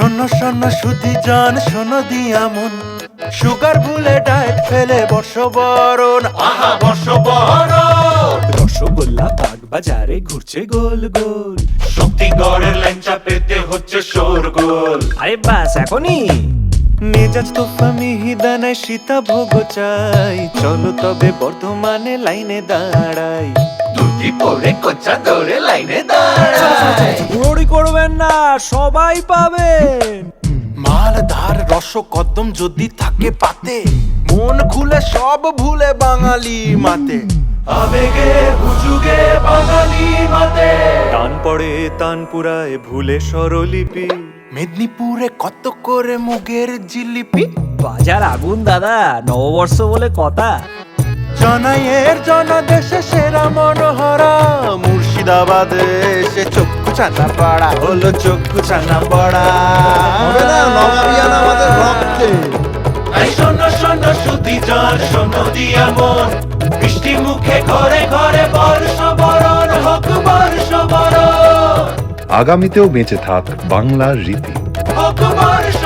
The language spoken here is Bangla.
শোনো শোনো সুধি জান শোনো দিয়া মন। সুগার ভুলে ডায়েট ফেলে বর্ষবরণ। আহা বর্ষবরণ। রসগোল্লা বাগ বাজারে ঘুরছে গোল গোল। শক্তিগড়ের ল্যাংচা পেতে হচ্ছে শোরগোল। আরে বাস এখনই। মেজাজ তোফা মিহিদানায় সীতা ভোগ চাই। চলো তবে বর্ধমানে লাইনে দাঁড়াই। দুটি কোচা দৌড়ে লাইনে হুড়োড়ি করবেন না সবাই পাবেন। মালধার রস কদম যদি থাকে পাতে মন খুলে সব ভুলে বাঙালি মাতে। আবেগে হুজুগে বাঙালি মাতে। টান পড়ে তানপুরায় ভুলে স্বরলিপি। মেদিনীপুরে কত করে মুগের জিলিপি? বাজার আগুন দাদা নববর্ষ বলে কথা। জনাইয়ের জনদেশে মনোহরা সে চক্ষু ছানা পড়া হলো চক্ষু ছানা পড়া নবাবিয়ান আমাদের রক্তে। শোনো শোনো সুতি জল শোনো দিয়া মন। বৃষ্টি মুখে ঘরে ঘরে বর্ষ বরণ হোক বর্ষ বরণ। আগামীতেও বেঁচে থাক বাংলার রীতি। হোক বর্ষ